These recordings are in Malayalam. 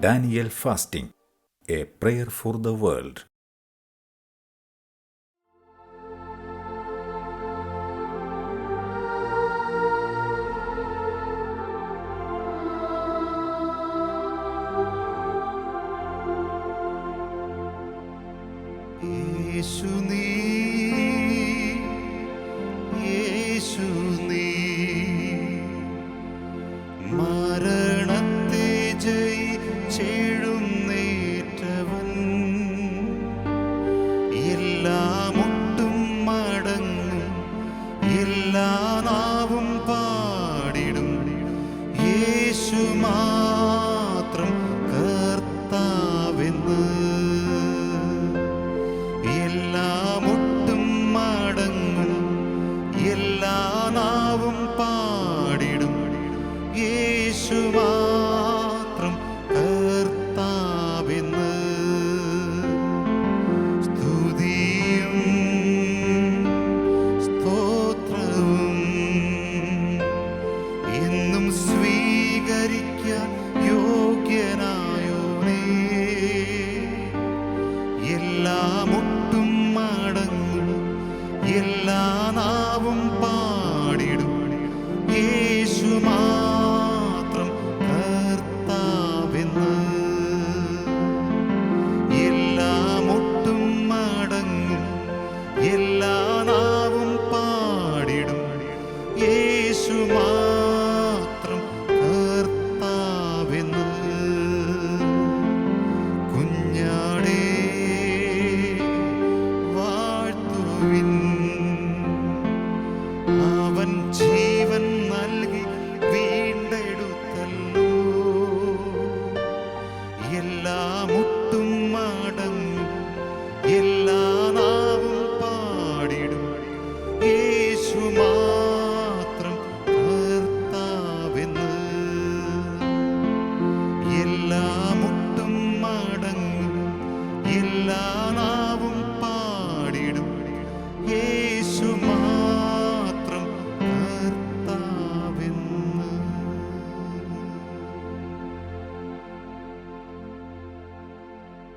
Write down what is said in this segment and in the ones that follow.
Daniel fasting a prayer for the world. യേശു നീ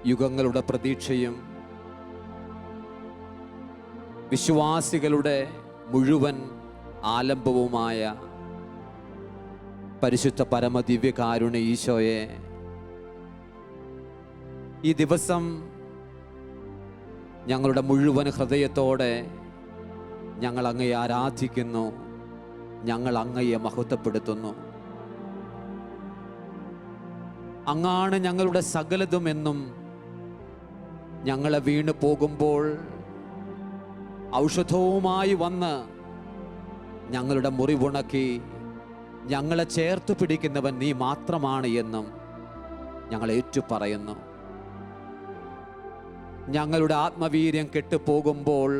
യുഗങ്ങളുടെ പ്രതീക്ഷയും വിശ്വാസികളുടെ മുഴുവൻ ആലംബവുമായ പരിശുദ്ധ പരമദിവ്യകാരുണ ഈശോയെ ഈ ദിവസം ഞങ്ങളുടെ മുഴുവൻ ഹൃദയത്തോടെ ഞങ്ങൾ അങ്ങയെ ആരാധിക്കുന്നു ഞങ്ങൾ അങ്ങയെ മഹത്വപ്പെടുത്തുന്നു. അങ്ങാണ് ഞങ്ങളുടെ സകലതും ഞങ്ങളെ വീണു പോകുമ്പോൾ ഔഷധവുമായി വന്ന് ഞങ്ങളുടെ മുറിവുണക്കി ഞങ്ങളെ ചേർത്ത് പിടിക്കുന്നവൻ നീ മാത്രമാണ് എന്നും ഞങ്ങൾ ഏറ്റു പറയുന്നു ഞങ്ങളുടെ ആത്മവീര്യം കെട്ടുപോകുമ്പോൾ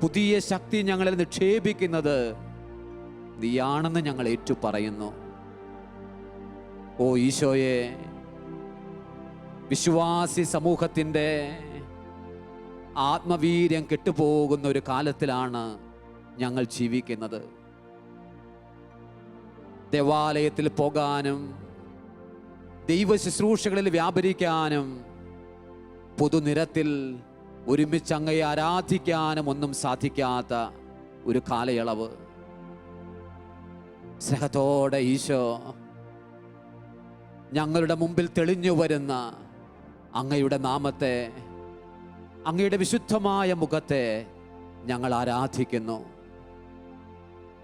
പുതിയ ശക്തി ഞങ്ങളെ നിക്ഷേപിക്കുന്നത് നീയാണെന്ന് ഞങ്ങൾ ഏറ്റു പറയുന്നു ഓ ഈശോയെ വിശ്വാസി സമൂഹത്തിന്റെ ആത്മവീര്യം കെട്ടുപോകുന്ന ഒരു കാലത്തിലാണ് ഞങ്ങൾ ജീവിക്കുന്നത്. ദേവാലയത്തിൽ പോകാനും ദൈവ ശുശ്രൂഷകളിൽ വ്യാപരിക്കാനും പൊതുനിരത്തിൽ ഒരുമിച്ച് അങ്ങയെ ആരാധിക്കാനും ഒന്നും സാധിക്കാത്ത ഒരു കാലയളവ്. സ്നേഹത്തോടെ ഈശോ ഞങ്ങളുടെ മുമ്പിൽ തെളിഞ്ഞു വരുന്ന അങ്ങയുടെ നാമത്തെ അങ്ങയുടെ വിശുദ്ധമായ മുഖത്തെ ഞങ്ങൾ ആരാധിക്കുന്നു.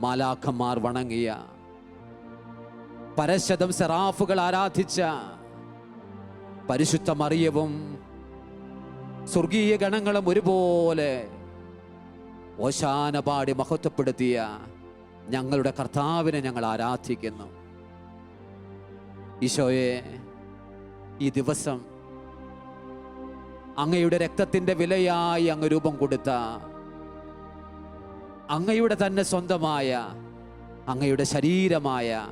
മാലാഖന്മാർ വണങ്ങിയ പരശതം സെറാഫുകൾ ആരാധിച്ച പരിശുദ്ധ മറിയവും സ്വർഗീയ ഗണങ്ങളും ഒരുപോലെ ഓശാനപാടി മഹത്വപ്പെടുത്തിയ ഞങ്ങളുടെ കർത്താവിനെ ഞങ്ങൾ ആരാധിക്കുന്നു. ഈശോയെ ഈ ദിവസം അങ്ങയുടെ രക്തത്തിന്റെ വിലയായി അങ്ങ് രൂപം കൊടുത്ത. അങ്ങയുടെ തന്നെ സ്വന്തമായ അങ്ങയുടെ ശരീരമായ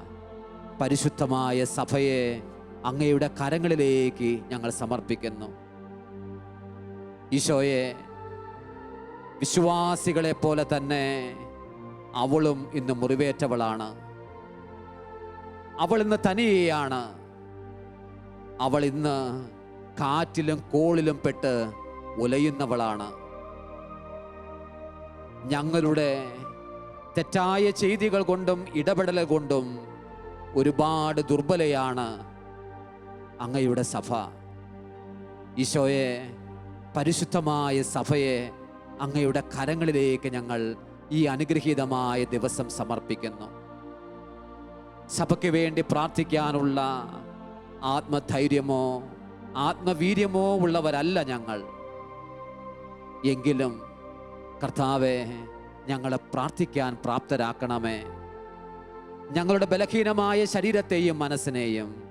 പരിശുദ്ധമായ സഭയെ അങ്ങയുടെ കരങ്ങളിലേക്ക് ഞങ്ങൾ സമർപ്പിക്കുന്നു. ഈശോയെ വിശ്വാസികളെ പോലെ തന്നെ അവളും ഇന്ന് മുറിവേറ്റവളാണ്. അവൾ ഇന്ന് തനിയെയാണ്. അവൾ ഇന്ന് കാറ്റിലും കോളിലും പെട്ട് ഉലയുന്നവളാണ്. ഞങ്ങളുടെ തെറ്റായ ചെയ്തികൾ കൊണ്ടും ഇടപെടൽ കൊണ്ടും ഒരുപാട് ദുർബലയാണ് അങ്ങയുടെ സഭ. ഈശോയെ പരിശുദ്ധമായ സഭയെ അങ്ങയുടെ കരങ്ങളിലേക്ക് ഞങ്ങൾ ഈ അനുഗ്രഹീതമായ ദിവസം സമർപ്പിക്കുന്നു. സഭയ്ക്ക് വേണ്ടി പ്രാർത്ഥിക്കാനുള്ള ആത്മധൈര്യമോ ആത്മവീര്യമോ ഉള്ളവരല്ല ഞങ്ങൾ. എങ്കിലും കർത്താവെ ഞങ്ങളെ പ്രാർത്ഥിക്കാൻ പ്രാപ്തരാക്കണമേ. ഞങ്ങളുടെ ബലഹീനമായ ശരീരത്തെയും മനസ്സിനെയും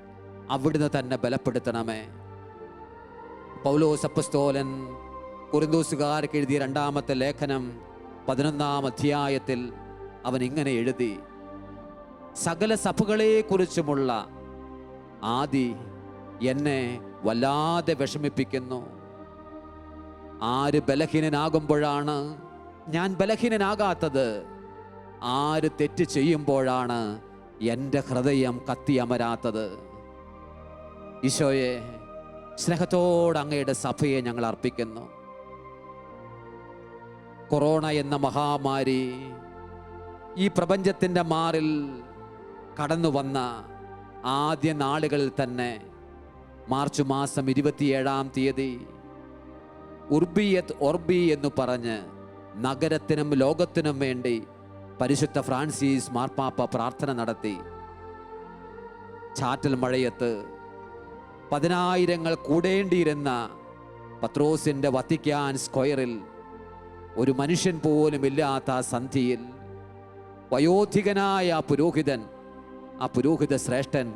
അവിടുന്ന് തന്നെ ബലപ്പെടുത്തണമേ. പൗലോസ് അപ്പസ്തോലൻ കുറുന്തോസുകാർക്ക് എഴുതിയ രണ്ടാമത്തെ ലേഖനം പതിനൊന്നാം അധ്യായത്തിൽ അവൻ ഇങ്ങനെ എഴുതി സകല സഭകളെക്കുറിച്ചുമുള്ള ആദി എന്നെ വല്ലാതെ വിഷമിപ്പിക്കുന്നു. ആര് ബലഹീനനാകുമ്പോഴാണ് ഞാൻ ബലഹീനനാകാത്തത്. ആര് തെറ്റ് ചെയ്യുമ്പോഴാണ് എന്റെ ഹൃദയം കത്തിയമരാത്തത്. ഈശോയെ സ്നേഹത്തോട് അങ്ങയുടെ സഭയെ ഞങ്ങൾ അർപ്പിക്കുന്നു. കൊറോണ എന്ന മഹാമാരി ഈ പ്രപഞ്ചത്തിന്റെ മാറിൽ കടന്നു വന്ന ആദ്യ നാളുകളിൽ തന്നെ മാർച്ച് മാസം ഇരുപത്തിയേഴാം തീയതി ഉർബിയത് ഒർബി എന്ന് പറഞ്ഞ് നഗരത്തിനും ലോകത്തിനും വേണ്ടി പരിശുദ്ധ ഫ്രാൻസിസ് മാർപ്പാപ്പ പ്രാർത്ഥന നടത്തി. ചാറ്റൽ മഴയത്ത് പതിനായിരങ്ങൾ കൂടേണ്ടിയിരുന്ന പത്രോസിന്റെ വത്തിക്കാൻ സ്ക്വയറിൽ ഒരു മനുഷ്യൻ പോലും ഇല്ലാത്ത സന്ധിയിൽ വയോധികനായ പുരോഹിതൻ ആ പുരോഹിത ശ്രേഷ്ഠൻ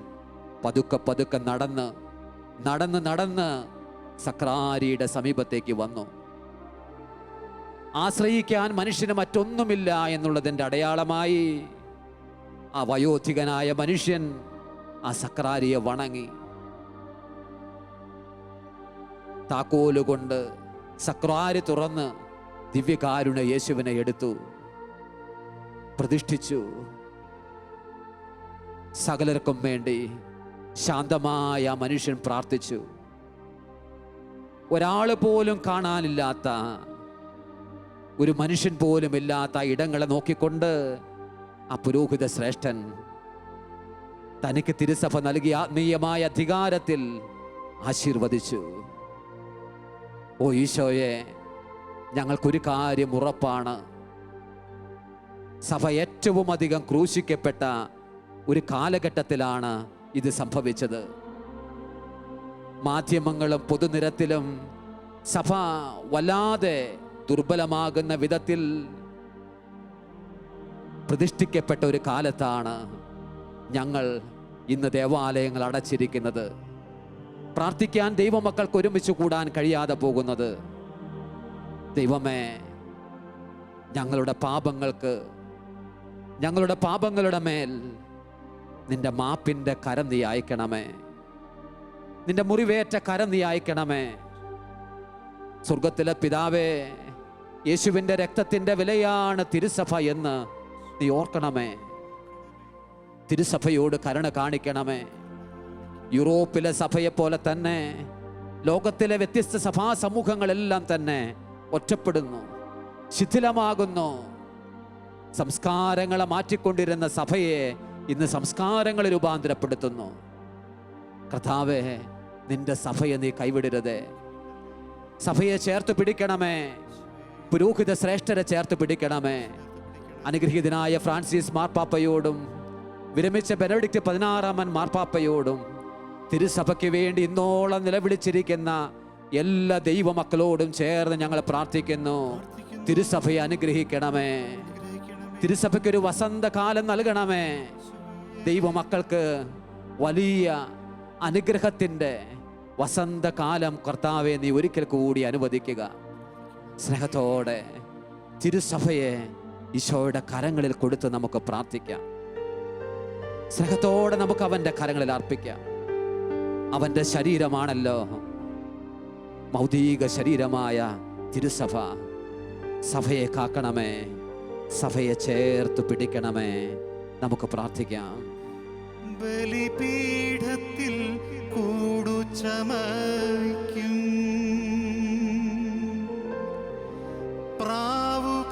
പതുക്കെ പതുക്കെ നടന്ന് നടന്ന് നടന്ന് സക്രാരിയുടെ സമീപത്തേക്ക് വന്നു. ആശ്രയിക്കാൻ മനുഷ്യന് മറ്റൊന്നുമില്ല എന്നുള്ളതിന്റെ അടയാളമായി ആ വയോധികനായ മനുഷ്യൻ ആ സക്രാരിയെ വണങ്ങി. താക്കോലുകൊണ്ട് സക്രാരി തുറന്ന് ദിവ്യകാരുണ യേശുവിനെ എടുത്തു. പ്രതിഷ്ഠിച്ചു. സകലർക്കും വേണ്ടി ശാന്തമായ ആ മനുഷ്യൻ പ്രാർത്ഥിച്ചു. ഒരാൾ പോലും കാണാനില്ലാത്ത ഒരു മനുഷ്യൻ പോലും ഇല്ലാത്ത ഇടങ്ങളെ നോക്കിക്കൊണ്ട് ആ പുരോഹിത ശ്രേഷ്ഠൻ തനിക്ക് തിരുസഭ നൽകിയ ആത്മീയമായ അധികാരത്തിൽ ആശീർവദിച്ചു. ഓ ഈശോയെ ഞങ്ങൾക്കൊരു കാര്യം ഉറപ്പാണ്. സഭ ഏറ്റവും അധികം ക്രൂശിക്കപ്പെട്ട ഒരു കാലഘട്ടത്തിലാണ് ഇത് സംഭവിച്ചത്. മാധ്യമങ്ങളും പൊതുനിരത്തിലും സഭ വല്ലാതെ ദുർബലമാകുന്ന വിധത്തിൽ പ്രതിഷ്ഠിക്കപ്പെട്ട ഒരു കാലത്താണ് ഞങ്ങൾ ഇന്ന് ദേവാലയങ്ങൾ അടച്ചിരിക്കുന്നത്. പ്രാർത്ഥിക്കാൻ ദൈവമക്കൾക്ക് ഒരുമിച്ച് കൂടാൻ കഴിയാതെ പോകുന്നത്. ദൈവമേ ഞങ്ങളുടെ പാപങ്ങൾക്ക് ഞങ്ങളുടെ പാപങ്ങളുടെ മേൽ നിന്റെ മാപ്പിന്റെ കരം നീ അയക്കണമേ. നിന്റെ മുറിവേറ്റ കരം നീ അയക്കണമേ. സ്വർഗത്തിലെ പിതാവേ യേശുവിന്റെ രക്തത്തിന്റെ വിലയാണ് തിരുസഭ എന്ന് നീ ഓർക്കണമേ. തിരുസഭയോട് കരുണ കാണിക്കണമേ. യൂറോപ്പിലെ സഭയെ പോലെ തന്നെ ലോകത്തിലെ വ്യത്യസ്ത സഭാ സമൂഹങ്ങളെല്ലാം തന്നെ ഒറ്റപ്പെടുന്നു ശിഥിലമാകുന്നു. സംസ്കാരങ്ങളെ മാറ്റിക്കൊണ്ടിരുന്ന സഭയെ ഇന്ന് സംസ്കാരങ്ങൾ രൂപാന്തരപ്പെടുത്തുന്നു. കർത്താവേ നിന്റെ സഭയെ നീ കൈവിടരുതേ. സഭയെ ചേർത്ത് പിടിക്കണമേ. പുരോഹിത ശ്രേഷ്ഠരെ ചേർത്ത് പിടിക്കണമേ. അനുഗ്രഹീതനായ ഫ്രാൻസിസ് മാർപ്പാപ്പയോടും വിരമിച്ച ബെനഡിക്റ്റ് പതിനാറാമൻ മാർപ്പാപ്പയോടും തിരുസഭയ്ക്ക് വേണ്ടി ഇന്നോളം നിലവിളിച്ചിരിക്കുന്ന എല്ലാ ദൈവമക്കളോടും ചേർന്ന് ഞങ്ങൾ പ്രാർത്ഥിക്കുന്നു. തിരുസഭയെ അനുഗ്രഹിക്കണമേ. തിരുസഭയ്ക്ക് ഒരു വസന്തകാലം നൽകണമേ. ദൈവമക്കൾക്ക് വലിയ അനുഗ്രഹത്തിന്റെ വസന്തകാലം കർത്താവെ നീ ഒരിക്കൽ കൂടി അനുവദിക്കുക. സ്നേഹത്തോടെ തിരുസഭയെ ഈശോയുടെ കരങ്ങളിൽ കൊടുത്ത് നമുക്ക് പ്രാർത്ഥിക്കാം. സ്നേഹത്തോടെ നമുക്ക് അവന്റെ കരങ്ങളിൽ അർപ്പിക്കാം. അവന്റെ ശരീരമാണല്ലോ മൗതിക ശരീരമായ തിരുസഭ. സഭയെ കാക്കണമേ. സഭയെ ചേർത്ത് പിടിക്കണമേ. നമുക്ക് പ്രാർത്ഥിക്കാം. ബലിപീഠത്തിൽ കൂടു ചമയ്ക്കും. പ്രാവു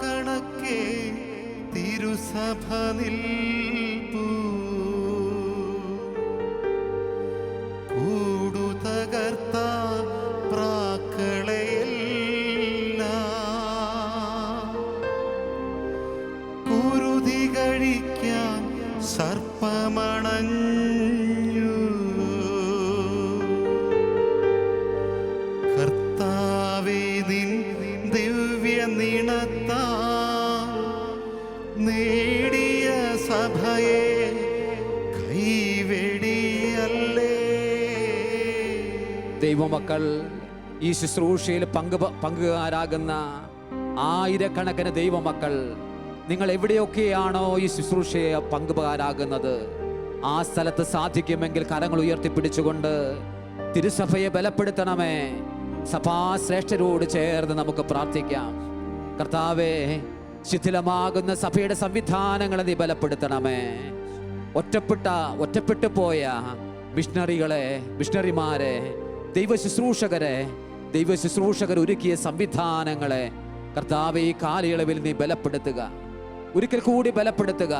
തിരുസഭ നിൽപ്പൂ ഈ ശുശ്രൂഷയിൽ പങ്ക് പങ്കുകാരാകുന്ന ആയിരക്കണക്കിന് ദൈവമക്കൾ നിങ്ങൾ എവിടെയൊക്കെയാണോ ഈ ശുശ്രൂഷയെ പങ്കുകാരാകുന്നത് ആ സ്ഥലത്ത് സാധിക്കുമെങ്കിൽ കരങ്ങൾ ഉയർത്തിപ്പിടിച്ചുകൊണ്ട് തിരുസഭയെ ബലപ്പെടുത്തണമേ. സഭാശ്രേഷ്ഠരോട് ചേർന്ന് നമുക്ക് പ്രാർത്ഥിക്കാം. കർത്താവേ ശിഥിലമാകുന്ന സഭയുടെ സംവിധാനങ്ങളെ നീ ബലപ്പെടുത്തണമേ. ഒറ്റപ്പെട്ട ഒറ്റപ്പെട്ടു പോയ മിഷണറികളെ മിഷണറിമാരെ ദൈവ ശുശ്രൂഷകരെ ദൈവ ശുശ്രൂഷകർ ഒരുക്കിയ സംവിധാനങ്ങളെ കർത്താവ് ഈ കാലയളവിൽ നീ ബലപ്പെടുത്തുക. ഒരിക്കൽ കൂടി ബലപ്പെടുത്തുക.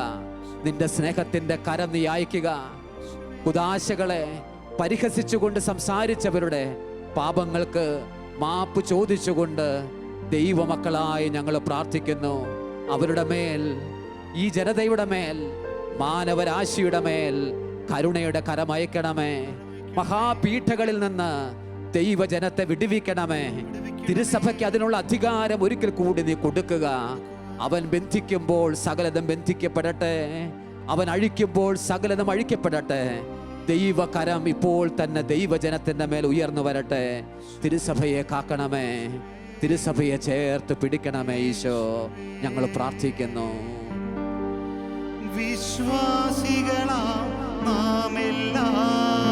നിന്റെ സ്നേഹത്തിന്റെ കരം നീ അയക്കുക കുദാശകളെ പരിഹസിച്ചുകൊണ്ട് സംസാരിച്ചവരുടെ പാപങ്ങൾക്ക് മാപ്പ് ചോദിച്ചുകൊണ്ട് ദൈവമക്കളായി ഞങ്ങൾ പ്രാർത്ഥിക്കുന്നു. അവരുടെ മേൽ ഈ ജനതയുടെ മേൽ മാനവരാശിയുടെ മേൽ കരുണയുടെ കരമയക്കണമേ മഹാപീഠകളിൽ നിന്ന് ദൈവജനത്തെ വിടുവിക്കണമേ. തിരുസഭയ്ക്ക് അതിനുള്ള അധികാരം ഒരിക്കൽ കൂടി നീ കൊടുക്കുക. അവൻ ബന്ധിക്കുമ്പോൾ സകലതും ബന്ധിക്കപ്പെടട്ടെ. അവൻ അഴിക്കുമ്പോൾ സകലതും അഴിക്കപ്പെടട്ടെ. ദൈവകരം ഇപ്പോൾ തന്നെ ദൈവജനത്തിന്റെ മേൽ ഉയർന്നു വരട്ടെ. തിരുസഭയെ കാക്കണമേ. തിരുസഭയെ ചേർത്ത് പിടിക്കണമേ ഈശോ. ഞങ്ങൾ പ്രാർത്ഥിക്കുന്നു. വിശ്വാസികളാം നാം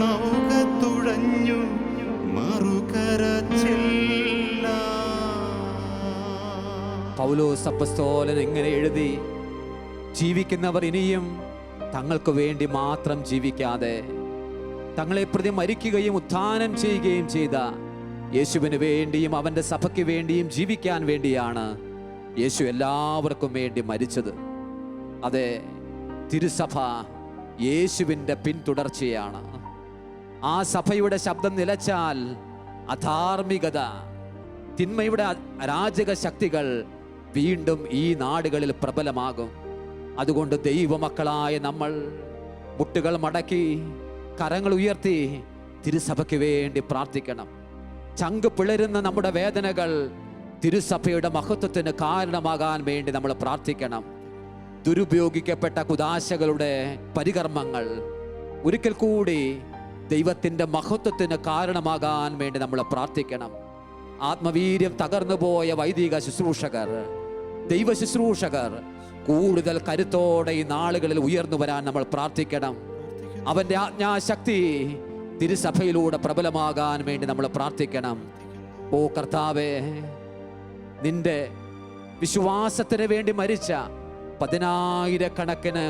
നൗക തുഴഞ്ഞു. പൗലോസ് അപ്പസ്തോലൻ എങ്ങനെ എഴുതി ജീവിക്കുന്നവർ ഇനിയും തങ്ങൾക്ക് വേണ്ടി മാത്രം ജീവിക്കാതെ തങ്ങളെ പ്രതി മരിക്കുകയും ഉത്ഥാനം ചെയ്യുകയും ചെയ്ത യേശുവിന് വേണ്ടിയും അവന്റെ സഭയ്ക്ക് വേണ്ടിയും ജീവിക്കാൻ വേണ്ടിയാണ് യേശു എല്ലാവർക്കും വേണ്ടി മരിച്ചത് അതെ തിരുസഭ യേശുവിന്റെ പിന്തുടർച്ചയാണ് ആ സഭയുടെ ശബ്ദം നിലച്ചാൽ അധാർമികത തിന്മയുടെ രാജക അരാജക ശക്തികൾ വീണ്ടും ഈ നാടുകളിൽ പ്രബലമാകും. അതുകൊണ്ട് ദൈവമക്കളായ നമ്മൾ മുട്ടുകൾ മടക്കി കരങ്ങൾ ഉയർത്തി തിരുസഭയ്ക്ക് വേണ്ടി പ്രാർത്ഥിക്കണം. ചങ്ക് പിളരുന്ന നമ്മുടെ വേദനകൾ തിരുസഭയുടെ മഹത്വത്തിന് കാരണമാകാൻ വേണ്ടി നമ്മൾ പ്രാർത്ഥിക്കണം. ദുരുപയോഗിക്കപ്പെട്ട കുദാശകളുടെ പരികർമ്മങ്ങൾ ഒരിക്കൽ കൂടി ദൈവത്തിന്റെ മഹത്വത്തിന് കാരണമാകാൻ വേണ്ടി നമ്മൾ പ്രാർത്ഥിക്കണം. ആത്മവീര്യം തകർന്നു പോയ വൈദിക ശുശ്രൂഷകർ ദൈവ ശുശ്രൂഷകർ കൂടുതൽ കരുത്തോടെ ഈ നാളുകളിൽ ഉയർന്നു വരാൻ നമ്മൾ പ്രാർത്ഥിക്കണം. അവന്റെ ആജ്ഞാശക്തി തിരുസഭയിലൂടെ പ്രബലമാകാൻ വേണ്ടി നമ്മൾ പ്രാർത്ഥിക്കണം. ഓ കർത്താവേ നിന്റെ വിശ്വാസത്തിന് വേണ്ടി മരിച്ച പതിനായിരക്കണക്കിന്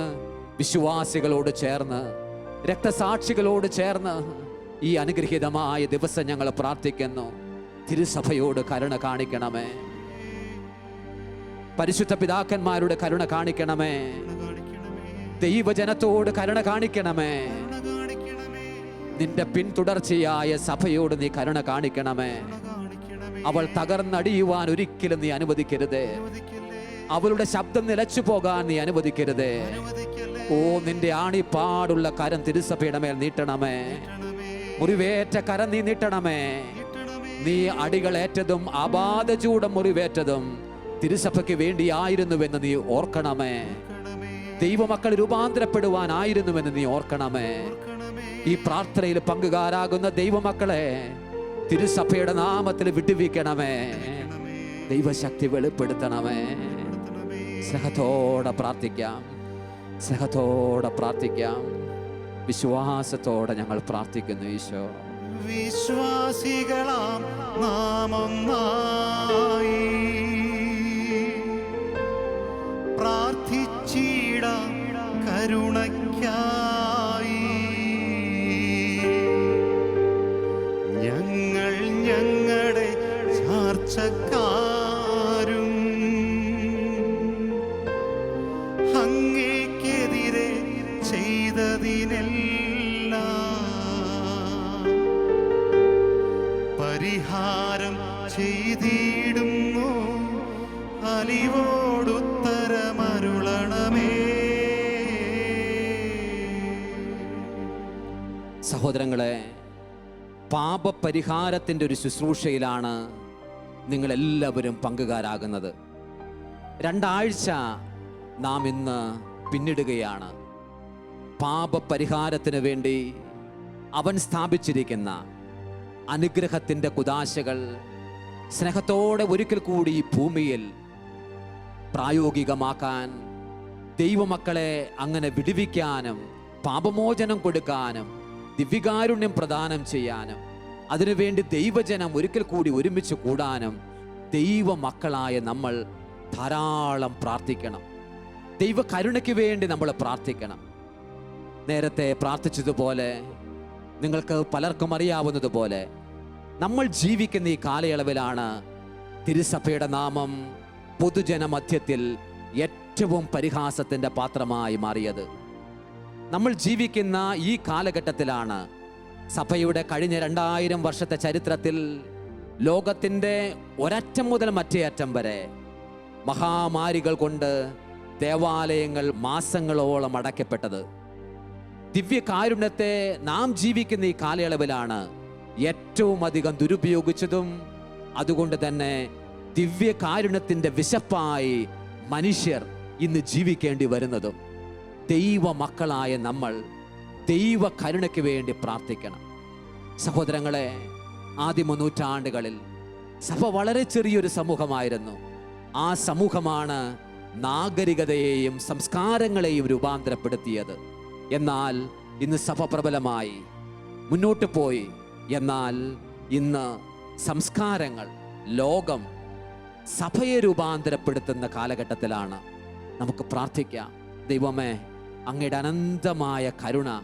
വിശ്വാസികളോട് ചേർന്ന് രക്തസാക്ഷികളോട് ചേർന്ന് ഈ അനുഗ്രഹീതമായ ദിവസം ഞങ്ങൾ പ്രാർത്ഥിക്കുന്നു. തിരുസഭയോട് കരുണ കാണിക്കണമേ. പരിശുദ്ധ പിതാക്കന്മാരുടെ കരുണ കാണിക്കണമേ. ദൈവജനത്തോട് കരുണ കാണിക്കണമേ. നിന്റെ പിന്തുടർച്ചയായ സഭയോട് നീ കരുണ കാണിക്കണമേ. അവൾ തകർന്നടിയുവാൻ ഒരിക്കലും നീ അനുവദിക്കരുത്. അവളുടെ ശബ്ദം നിലച്ചു പോകാൻ നീ അനുവദിക്കരുത്. ഓ നിന്റെ ആണിപ്പാടുള്ള കരം തിരുസഭയുടെ മേൽ നീട്ടണമേ. മുറിവേറ്റ കരം നീ നീട്ടണമേ. നീ അടികളേറ്റതും അബാധചൂടം മുറിവേറ്റതും തിരുസഭയ്ക്ക് വേണ്ടിയായിരുന്നുവെന്ന് നീ ഓർക്കണമേ. ദൈവമക്കൾ രൂപാന്തരപ്പെടുവാനായിരുന്നുവെന്ന് നീ ഓർക്കണമേ. ഈ പ്രാർത്ഥനയിൽ പങ്കുകാരാകുന്ന ദൈവമക്കളെ തിരുസഭയുടെ നാമത്തിൽ വിട്ടുവീക്കണമേ ദൈവശക്തി വെളിപ്പെടുത്തണമേ. സ്നേഹത്തോടെ പ്രാർത്ഥിക്കാം. സ്നേഹത്തോടെ പ്രാർത്ഥിക്കാം. വിശ്വാസത്തോടെ ഞങ്ങൾ പ്രാർത്ഥിക്കുന്നു ഈശോ. വിശ്വാസികളാം നാമം പ്രാർത്ഥിച്ചിടാം പാപപരിഹാരത്തിന്റെ ഒരു ശുശ്രൂഷയിലാണ് നിങ്ങളെല്ലാവരും പങ്കുകാരാകുന്നത്. രണ്ടാഴ്ച നാം ഇന്ന് പിന്നിടുകയാണ്. പാപപരിഹാരത്തിന് വേണ്ടി അവൻ സ്ഥാപിച്ചിരിക്കുന്ന അനുഗ്രഹത്തിന്റെ കുതാശകൾ സ്നേഹത്തോടെ ഒരിക്കൽ കൂടി ഭൂമിയിൽ പ്രായോഗികമാക്കാൻ ദൈവമക്കളെ അങ്ങനെ വിടുവിക്കാനും പാപമോചനം കൊടുക്കാനും ദിവ്യകാരുണ്യം പ്രദാനം ചെയ്യാനും അതിനുവേണ്ടി ദൈവജനം ഒരിക്കൽ കൂടി ഒരുമിച്ച് കൂടാനും ദൈവമക്കളായ നമ്മൾ ധാരാളം പ്രാർത്ഥിക്കണം. ദൈവ കരുണയ്ക്ക് വേണ്ടി നമ്മൾ പ്രാർത്ഥിക്കണം. നേരത്തെ പ്രാർത്ഥിച്ചതുപോലെ നിങ്ങൾക്ക് പലർക്കും അറിയാവുന്നതുപോലെ നമ്മൾ ജീവിക്കുന്ന ഈ കാലയളവിലാണ് തിരുസഭയുടെ നാമം പൊതുജന മധ്യത്തിൽ ഏറ്റവും പരിഹാസത്തിന്റെ പാത്രമായി മാറിയത്. നമ്മൾ ജീവിക്കുന്ന ഈ കാലഘട്ടത്തിലാണ് സഭയുടെ കഴിഞ്ഞ രണ്ടായിരം വർഷത്തെ ചരിത്രത്തിൽ ലോകത്തിന്റെ ഒരറ്റം മുതൽ മറ്റേ അറ്റം വരെ മഹാമാരികൾ കൊണ്ട് ദേവാലയങ്ങൾ മാസങ്ങളോളം അടയ്ക്കപ്പെട്ടത്. ദിവ്യകാരുണ്യത്തെ നാം ജീവിക്കുന്ന ഈ കാലയളവിലാണ് ഏറ്റവും അധികം ദുരുപയോഗിച്ചതും അതുകൊണ്ട് തന്നെ ദിവ്യകാരുണ്യത്തിന്റെ വിശപ്പായി മനുഷ്യർ ഇന്ന് ജീവിക്കേണ്ടി വരുന്നതും. ദൈവ മക്കളായ നമ്മൾ ദൈവ കരുണയ്ക്ക് വേണ്ടി പ്രാർത്ഥിക്കണം. സഹോദരങ്ങളെ ആദ്യ നൂറ്റാണ്ടുകളിൽ സഭ വളരെ ചെറിയൊരു സമൂഹമായിരുന്നു. ആ സമൂഹമാണ് നാഗരികതയെയും സംസ്കാരങ്ങളെയും രൂപാന്തരപ്പെടുത്തിയത്. എന്നാൽ ഇന്ന് സഭ പ്രബലമായി മുന്നോട്ട് പോയി. എന്നാൽ ഇന്ന് സംസ്കാരങ്ങൾ ലോകം സഭയെ രൂപാന്തരപ്പെടുത്തുന്ന കാലഘട്ടത്തിലാണ്. നമുക്ക് പ്രാർത്ഥിക്കാം. ദൈവമേ അങ്ങയുടെ അനന്തമായ കരുണ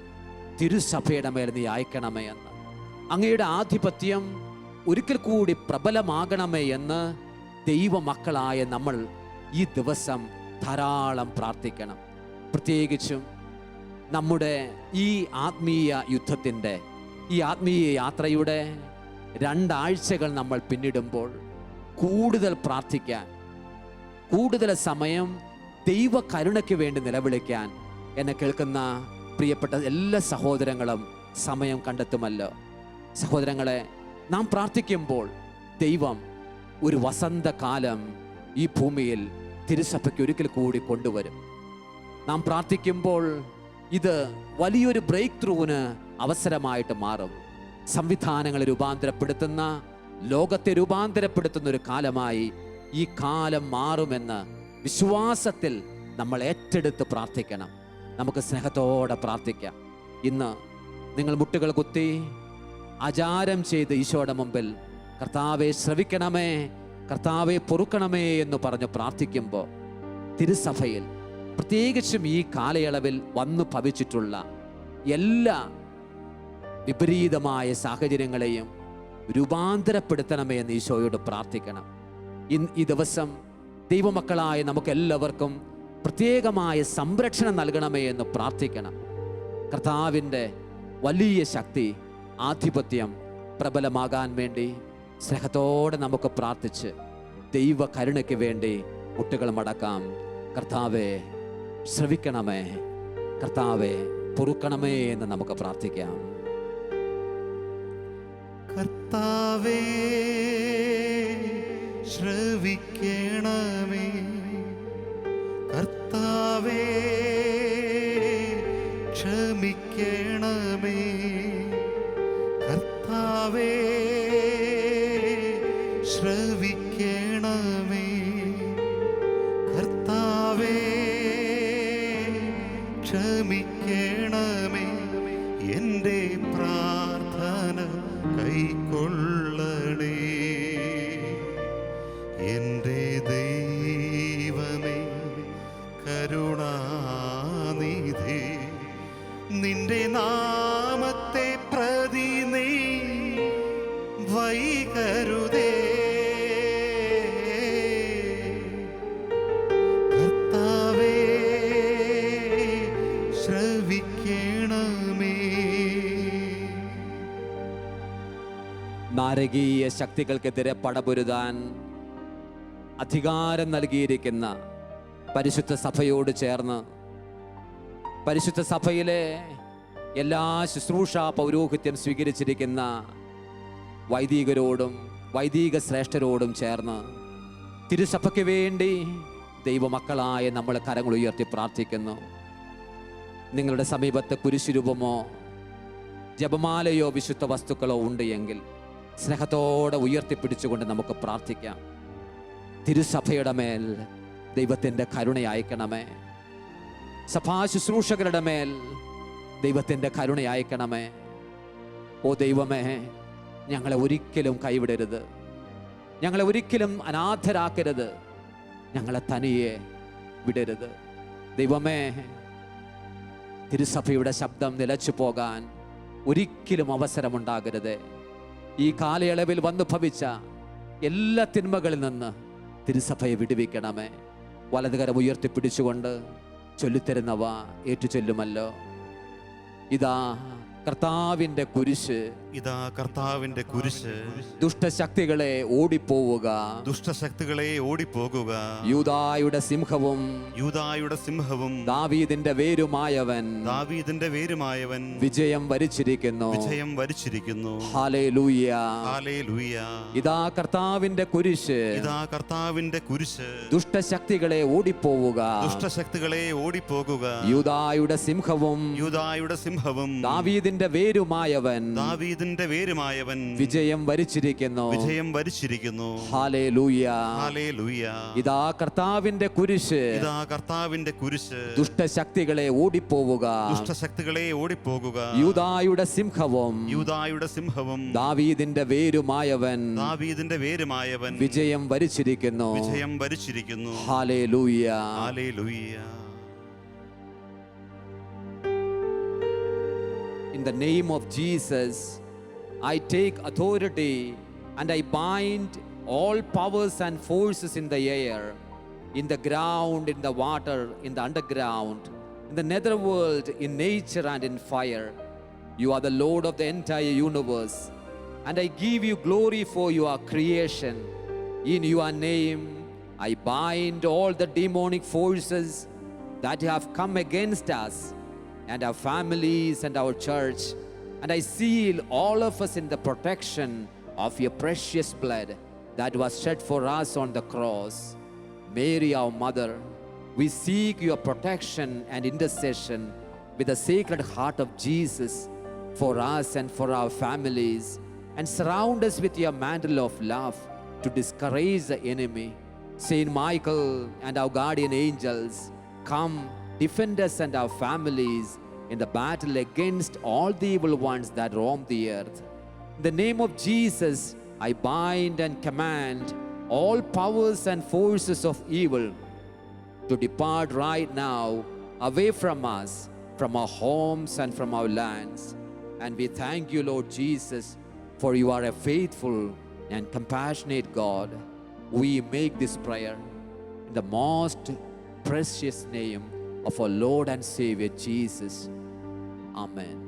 തിരുസഭയുടെ മേൽ നീ അയക്കണമേ എന്ന്. അങ്ങയുടെ ആധിപത്യം ഒരിക്കൽ കൂടി പ്രബലമാകണമേ എന്ന് ദൈവമക്കളായ നമ്മൾ ഈ ദിവസം ധാരാളം പ്രാർത്ഥിക്കണം. പ്രത്യേകിച്ചും നമ്മുടെ ഈ ആത്മീയ യുദ്ധത്തിന്റെ ഈ ആത്മീയ യാത്രയുടെ രണ്ടാഴ്ചകൾ നമ്മൾ പിന്നിടുമ്പോൾ കൂടുതൽ പ്രാർത്ഥിക്കാൻ കൂടുതൽ സമയം ദൈവ കരുണയ്ക്ക് വേണ്ടി നിലവിളിക്കാൻ എന്നെ കേൾക്കുന്ന പ്രിയപ്പെട്ട എല്ലാ സഹോദരങ്ങളും സമയം കണ്ടെത്തുമല്ലോ. സഹോദരങ്ങളെ നാം പ്രാർത്ഥിക്കുമ്പോൾ ദൈവം ഒരു വസന്തകാലം ഈ ഭൂമിയിൽ തിരുസഭയ്ക്ക് ഒരിക്കൽ കൂടി കൊണ്ടുവരും. നാം പ്രാർത്ഥിക്കുമ്പോൾ ഇത് വലിയൊരു ബ്രേക്ക് ത്രൂവിന് അവസരമായിട്ട് മാറും. സംവിധാനങ്ങളെ രൂപാന്തരപ്പെടുത്തുന്ന ലോകത്തെ രൂപാന്തരപ്പെടുത്തുന്ന ഒരു കാലമായി ഈ കാലം മാറുമെന്ന് വിശ്വാസത്തിൽ നമ്മൾ ഏറ്റെടുത്ത് പ്രാർത്ഥിക്കണം. നമുക്ക് സ്നേഹത്തോടെ പ്രാർത്ഥിക്കാം. ഇന്ന് നിങ്ങൾ മുട്ടുകൾ കുത്തി ആചാരം ചെയ്ത് ഈശോയുടെ മുമ്പിൽ കർത്താവെ ശ്രവിക്കണമേ കർത്താവെ പൊറുക്കണമേ എന്ന് പറഞ്ഞ് പ്രാർത്ഥിക്കുമ്പോൾ തിരുസഭയിൽ പ്രത്യേകിച്ചും ഈ കാലയളവിൽ വന്നു ഭവിച്ചിട്ടുള്ള എല്ലാ വിപരീതമായ സാഹചര്യങ്ങളെയും രൂപാന്തരപ്പെടുത്തണമേ എന്ന് ഈശോയോട് പ്രാർത്ഥിക്കണം. ഇന്ന് ഈ ദിവസം ദൈവമക്കളായ നമുക്കെല്ലാവർക്കും പ്രത്യേകമായ സംരക്ഷണം നൽകണമേ എന്ന് പ്രാർത്ഥിക്കണം. കർത്താവിന്റെ വലിയ ശക്തി ആധിപത്യം പ്രബലമാകാൻ വേണ്ടി സ്നേഹത്തോടെ നമുക്ക് പ്രാർത്ഥിച്ച് ദൈവ കരുണയ്ക്ക് വേണ്ടി മുട്ടുകൾ മടക്കാം. കർത്താവെ ശ്രവിക്കണമേ. കർത്താവെ പൊറുക്കണമേ എന്ന് നമുക്ക് പ്രാർത്ഥിക്കാം. കർത്താവേ ശ്രവിക്കണമേ. കർത്താവേ ക്ഷമിക്കണമേ. കർത്താവേ നിന്റെ നാമത്തെ പ്രതി നീ വൈകരുതേ. ശ്രവിക്കണമേ. നാരകീയ ശക്തികൾക്കെതിരെ പടപൊരുതാൻ അധികാരം നൽകിയിരിക്കുന്ന പരിശുദ്ധ സഭയോട് ചേർന്ന് പരിശുദ്ധ സഭയിലെ എല്ലാ ശുശ്രൂഷ പൗരോഹിത്യം സ്വീകരിച്ചിരിക്കുന്ന വൈദികരോടും വൈദിക ശ്രേഷ്ഠരോടും ചേർന്ന് തിരുസഭയ്ക്ക് വേണ്ടി ദൈവമക്കളായ നമ്മൾ കരങ്ങൾ ഉയർത്തി പ്രാർത്ഥിക്കുന്നു. നിങ്ങളുടെ സമീപത്തെ കുരിശുരൂപമോ ജപമാലയോ വിശുദ്ധ വസ്തുക്കളോ ഉണ്ട് എങ്കിൽ സ്നേഹത്തോടെ ഉയർത്തിപ്പിടിച്ചുകൊണ്ട് നമുക്ക് പ്രാർത്ഥിക്കാം. തിരുസഭയുടെ മേൽ ദൈവത്തിന്റെ കരുണ അയക്കണമേ. സഭാ ശുശ്രൂഷകരുടെ മേൽ ദൈവത്തിന്റെ കരുണ ഓ ദൈവമേ ഞങ്ങളെ ഒരിക്കലും കൈവിടരുത്. ഞങ്ങളെ ഒരിക്കലും അനാഥരാക്കരുത്. ഞങ്ങളെ തനിയെ വിടരുത്. ദൈവമേ തിരുസഭയുടെ ശബ്ദം നിലച്ചു പോകാൻ ഒരിക്കലും അവസരമുണ്ടാകരുത്. ഈ കാലയളവിൽ വന്നു ഭവിച്ച എല്ലാ തിന്മകളിൽ നിന്ന് തിരുസഭയെ വിടുവിക്കണമേ. വലതുകരം ഉയർത്തിപ്പിടിച്ചുകൊണ്ട് ചൊല്ലിത്തരുന്നവ ഏറ്റുചൊല്ലുമല്ലോ. ഇതാ കർത്താവിന്റെ കുരിശ് ഇതാ കർത്താവിന്റെ കുരിശ്. ദുഷ്ടശക്തികളെ ഓടിപ്പോവുക. ദുഷ്ടശക്തികളെ ഓടിപ്പോകുക. യൂതായുടെ സിംഹവും യൂതായുടെ സിംഹവും ദാവീദിന്റെ വേരുമായവൻ ദാവീദിന്റെ വേരുമായവൻ വിജയം വരിച്ചിരിക്കുന്നു. വിജയം വരിച്ചിരിക്കുന്നു. ഹാലേലൂയ ഹാലേലൂയ ഇതാ കർത്താവിന്റെ കുരിശ്. ഇതാ കർത്താവിന്റെ കുരിശ്. ദുഷ്ടശക്തികളെ ഓടിപ്പോവുക. ദുഷ്ടശക്തികളെ ഓടിപ്പോകുക. യൂതായുടെ സിംഹവും യൂതായുടെ സിംഹവും ദാവീദിന്റെ വേരുമായവൻ ദാവീദിന്റെ വേരുമായവൻ വിജയം വരിച്ചിരിക്കുന്നു. വിജയം വരിച്ചിരിക്കുന്നു. ഇതാ കർത്താവിന്റെ കുരിശ്. ഇതാ കർത്താവിന്റെ കുരിശ്. ദുഷ്ടശക്തികളെ ഓടിപ്പോവുക. ദുഷ്ടശക്തികളെ ഓടിപ്പോകുക. യൂതായുടെ സിംഹവും യൂതായുടെ സിംഹവും ദാവീദിന്റെ വേരുമായവൻ ദാവീദിന്റെ വേരുമായവൻ വിജയം വരിച്ചിരിക്കുന്നു. വിജയം വരിച്ചിരിക്കുന്നു. ഹാലേ ലൂയ ഹാലേ ലൂയ In the name of Jesus, I take authority and I bind all powers and forces in the air, in the ground, in the water, in the underground, in the netherworld, in nature and in fire. You are the Lord of the entire universe, and I give you glory for your creation. In your name, I bind all the demonic forces that have come against us and our families and our church. And I seal all of us in the protection of your precious blood that was shed for us on the cross. Mary, our mother, we seek your protection and intercession with the sacred heart of Jesus for us and for our families. And surround us with your mantle of love to discourage the enemy. Saint Michael and our guardian angels, come defend us and our families in the battle against all the evil ones that roam the earth. In the name of Jesus, I bind and command all powers and forces of evil to depart right now away from us, from our homes and from our lands. And we thank you, Lord Jesus, for you are a faithful and compassionate God. We make this prayer in the most precious name of our Lord and Savior Jesus. Amen.